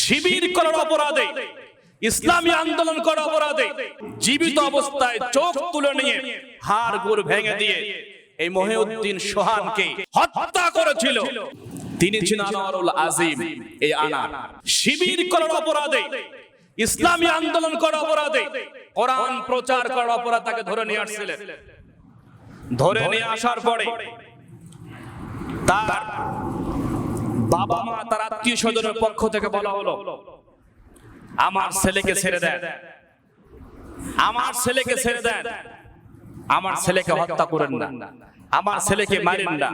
শিবির করার অপরাধে ইসলামী আন্দোলন করার অপরাধে জীবিত অবস্থায় চোখ তুলে নিয়ে হাড় গুড় ভেঙে দিয়ে এই মহিউদ্দিন সোহানকে হত্যা করেছিল। তিনি ছিলেন আনোয়ারুল আজিম এই আনার। শিবির করার অপরাধে ইসলামী আন্দোলন করার অপরাধে কোরআন প্রচার করার অপরাধ তাকে ধরে নিয়ে আসছিলেন। ধরে নিয়ে আসার পরে তার বাবা মা তার আত্মীয় স্বজনের পক্ষ থেকে বলা হলো, আমার ছেলেকে ছেড়ে দেন। আমার ছেলেকে ছেড়ে দেন। আমার ছেলেকে হত্যা করেন না। আমার ছেলেকে মারেন না।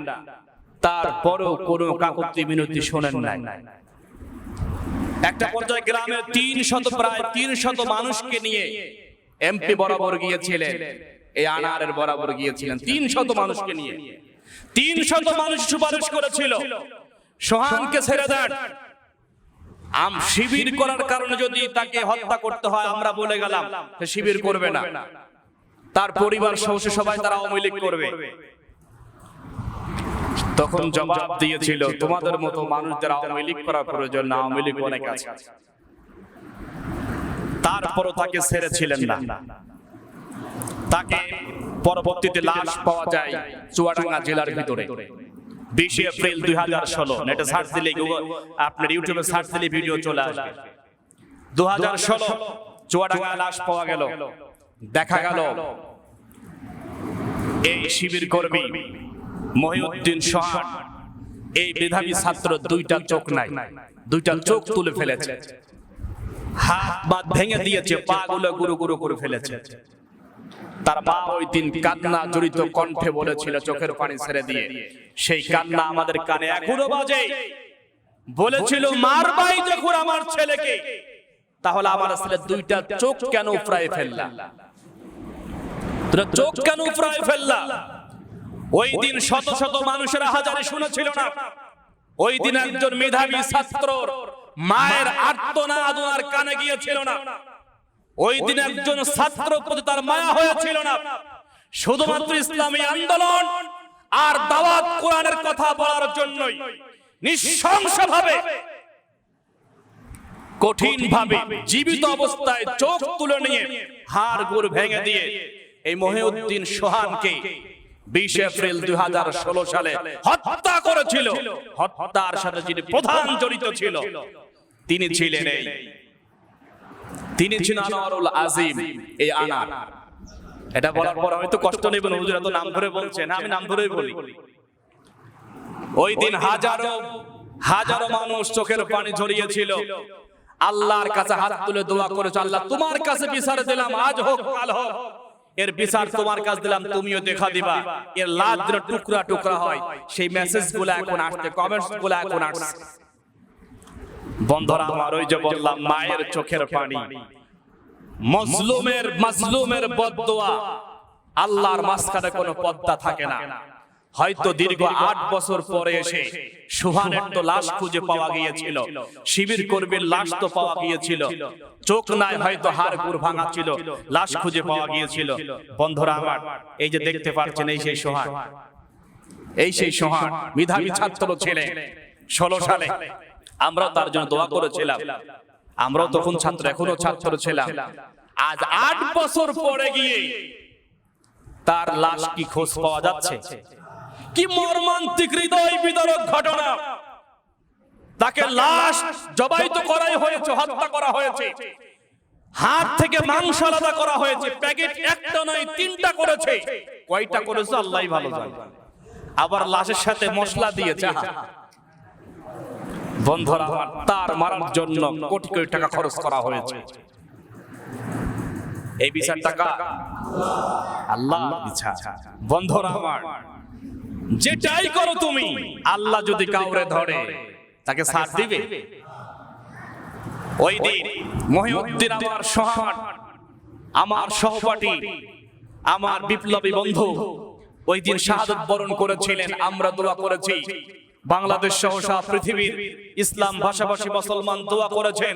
তারপরেও কোনো কাকতি মিনতি শোনেন নাই। একটা পর্যায়ে গ্রামের তিন শত, প্রায় তিন শত মানুষকে নিয়ে এমপি বরাবর গিয়েছিলেন। এই আনারের বরাবর গিয়েছিলেন। তিন শত মানুষকে নিয়ে। তিন শত মানুষ সুপারিশ করেছিল। সোহানকে ছেড়ে দেন। আম শিবির করার কারণে যদি তাকে হত্যা করতে হয়, আমরা বলে গেলাম শিবির করবে না। তার পরিবার সবাই তারা করবে। তখন জবাব দিয়েছিল, তোমাদের মতো মানুষদের করার প্রয়োজন না, আওয়ামী অনেক আছে। তারপরও তাকে ছেড়েছিলেন না। তাকে পরবর্তীতে লাশ পাওয়া যায় চুয়াডাঙ্গা জেলার ভিতরে। বিশে এপ্রিল দুই হাজার ষোলো। নেটে সার্চ দিলে গুগল আপনার ইউটিউবে সার্চ দিলে ভিডিও চলে আসবে। দু হাজার ষোলো। চুয়াডাঙ্গা লাশ পাওয়া গেল। দেখা গেল। এই শিবির কর্মী মহিউদ্দিন সোহান। এই মেধাবী ছাত্র দুইটা চোখ নাই। দুইটা চোখ তুলে ফেলেছে। হাত বাদ ভেঙে দিয়েছে পা গুলো গুরু গুরু করে ফেলেছে। তার মা ওই দিন কান্না জড়িত কণ্ঠে বলেছিল, চোখের পানি ছেড়ে দিয়ে। সেই কান্না আমাদের কানে এখনও বাজে। বলেছিল, মারবাই যখন আমার ছেলেকে, তাহলে আমার ছেলে দুইটা চোখ কেন উপড়ায় ফেললা তোরা চোখ কেন উপড়ায় ফেললা ওই দিন শত শত মানুষের হাজারে শুনেছিল না। ওই দিন একজন মেধাবী ছাত্র মায়ের আর্তনাদ ওনার কানে গিয়েছিল না। ওই দিন একজন ছাত্র প্রতি তার মায়া হয়েছিল না। শুধুমাত্র ইসলামী আন্দোলন আর দাওয়াত কোরআনের কথা বলার জন্যই। নিঃশংসভাবে কঠিন ভাবে জীবিত অবস্থায় চোখ তুলে নিয়ে হাড় গুড় ভেঙে দিয়ে এই মহিউদ্দিন সোহানকে বিশ এপ্রিল দুই হাজার ষোলো সালে হত্যা করেছিল। হত্যার সাথে যিনি প্রধান জড়িত ছিল তিনি ছিলেন এই তিনি ছিলেন আনোয়ারুল আজিম এই আনার। এটা বলার পর হয়তো কষ্ট নেবেন হুজুর এত নাম ধরে বলছেন আমি নাম ধরেই বলি। ওই দিন হাজারো হাজারো মানুষ চোখের পানি ঝরিয়েছিল। আল্লাহর কাছে হাত তুলে দোয়া করেছে আল্লাহ তোমার কাছে বিচার দিলাম আজ হোক কাল হোক। এর বিচার তোমার কাছে দিলাম তুমিও দেখা দিবা। এর যেন টুকরা টুকরা হয় সেই মেসেজগুলো এখন আসছে কমেন্টসগুলো এখন আসছে। বন্ধুরা, আমার ওই যে বললাম, মায়ের চোখের পানি। মজলুমের মাজলুমের বদদোয়া আল্লাহর মাঝখানে কোনো পদ্মা থাকে না। হয়তো দীর্ঘ আট বছর পরে এসে সুহানের তো লাশ খুঁজে পাওয়া গিয়েছিল। শিবির কর্মীর লাশ তো পাওয়া গিয়েছিল। চোখ নাই, হয়তো হাড় গুড় ভাঙা ছিল। লাশ খুঁজে পাওয়া গিয়েছিল। বন্ধুরা, আমার এই যে দেখতে পাচ্ছেন, এই সেই সোহান। এই সেই সোহান, মেধাবী ছাত্র ছেলে, ষোলো সালে। আমরাও তার জন্য দোয়া করেছিলাম। আমরাও তখন ছাত্র এখনও ছাত্র ছিলাম। আজ আট বছর পরে গিয়ে তার লাশ কি খোঁজ পাওয়া যাচ্ছে? কি মর্মান্তিক হৃদয় বিদারক ঘটনা? তাকে লাশ জবাই তো করাই হয়েছে হত্যা করা হয়েছে। হাত থেকে মাংস আলাদা করা হয়েছে প্যাকেট একটা নয় তিনটা করেছে। কয়টা করেছে? আল্লাহ ভালো জানে। আবার লাশের সাথে মশলা দিয়েছে। বন্ধুরা তার মারার জন্য কোটি কোটি টাকা খরচ করা হয়েছে। এই বিচার টাকা আল্লাহ বিচার। আমার, যেটাই করো তুমি, আল্লাহ যদি কাউরে ধরে, তাকে সাথ দিবে। ওই দিন মহিউদ্দিন আমার সহান আমার সহপাঠী, আমার বিপ্লবী বন্ধু, ওই দিন শাহাদত বরণ করেছিলেন, আমরা দোয়া করেছি। বাংলাদেশ সহ সারা পৃথিবীর ইসলাম ভাষাভাষী মুসলমান দোয়া করেছেন।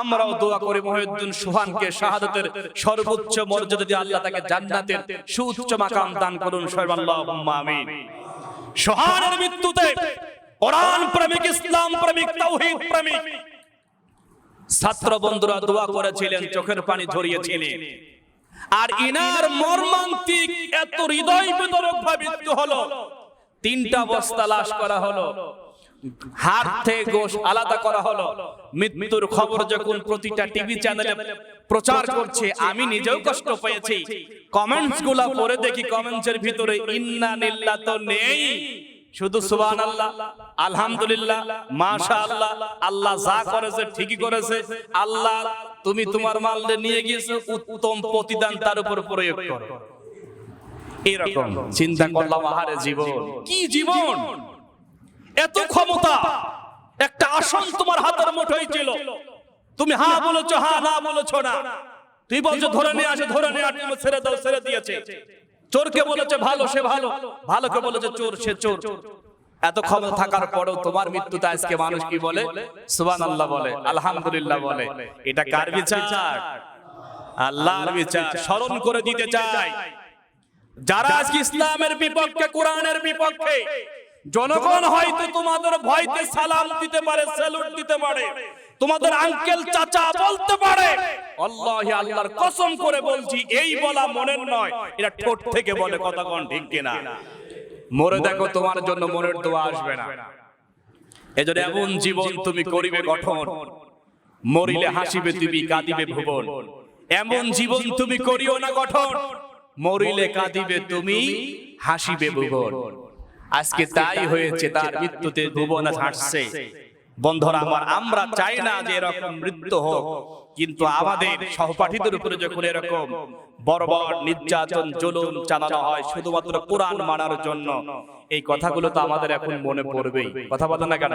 আমরাও দোয়া করে মহিউদ্দিন সুহানকে শাহাদতের সর্বোচ্চ মর্যাদা দিয়ে আল্লাহ তাকে জান্নাতের সুউচ্চ মাকাম দান করুন সর্বাল্লাহুম্মা আমিন। সোহানের মৃত্যুতে কোরআন প্রেমিক ইসলাম প্রেমিক তাওহীদ প্রেমিক। ছাত্র বন্ধুরা দোয়া করেছিলেন চোখের পানি ধরিয়েছিলেন। আর ইনার মর্মান্তিক এত হৃদয় বিতরক ভাবে মৃত্যু হলো। তিনটা বস্তা লাশ করা হলো। হাত থেকে গোশ আলাদা করা হলো। মৃত্যুর খবর যখন প্রতিটা টিভি চ্যানেলে প্রচার করছে আমি নিজেও কষ্ট পেয়েছি। কমেন্টসগুলা পড়ে দেখি কমেন্টস এর ভিতরে ইন্না নিল্লা তো নেই। শুধু সুবান আল্লাহ আলহামদুলিল্লাহ মাশা আল্লাহ আল্লাহ যা করেছে ঠিকই করেছে। আল্লাহ তুমি তোমার মালদে নিয়ে গিয়েছো উত্তম প্রতিদান তার উপর প্রয়োগ করো। এরকম। চিন্তা করলাম আহারে জীবন। কি জীবন? এত ক্ষমতা। একটা আসন তোমার হাতের মুঠোয় ছিল। তুমি হ্যাঁ বলেছ হ্যাঁ না বলেছ না। তুই বলছো ধরে নিয়ে আসে ধরে নিয়ে আসে তুমি ছেড়ে দাও ছেড়ে দিয়েছে। চোরকে বলেছে ভালো সে ভালো ভালোকে বলেছে চোর সে চোর এত ক্ষমতা থাকার পরেও তোমার মৃত্যুতে আজকে মানুষ কি বলে? সুবান আল্লাহ বলে? আলহামদুলিল্লাহ বলে। এটা কার বিচার? আল্লাহর বিচার। স্মরণ করে দিতে চাই। যারা আজকে ইসলামের বিপক্ষে কোরআনের বিপক্ষে জনগণ হয়তো তোমাদের ভয়তে সালাম দিতে পারে স্যালুট দিতে পারে। তোমাদের আঙ্কেল চাচা বলতে পারে। আল্লাহ আল্লাহর কসম করে বলছি এই বলা মনের নয় এটা ঠোঁট থেকে বলে কথা কোন ঠিক কিনা মরে দেখো তোমার জন্য মনের দোয়া আসবে না। এজন্য এমন জীবন তুমি করিবে গঠন। মরিলে হাসিবে তুমি কাঁদিবে ভুবন। এমন জীবন তুমি করিও না গঠন মরিলে কাঁদিবে তুমি হাসিবে ভুবন। আজকে তাই হয়েছে তার মৃত্যুতে ভুবন হাসছে। বন্ধুরা আমার আমরা চাই না যে এরকম মৃত্যু হোক কিন্তু আমাদের সহপাঠীদের উপরে যখন এরকম বড় নির্যাতন জুলুম চালানো হয় শুধুমাত্র কোরআন মানার জন্য। এই কথাগুলো তো আমাদের এখন মনে পড়বেই। কথা বলেন না কেন?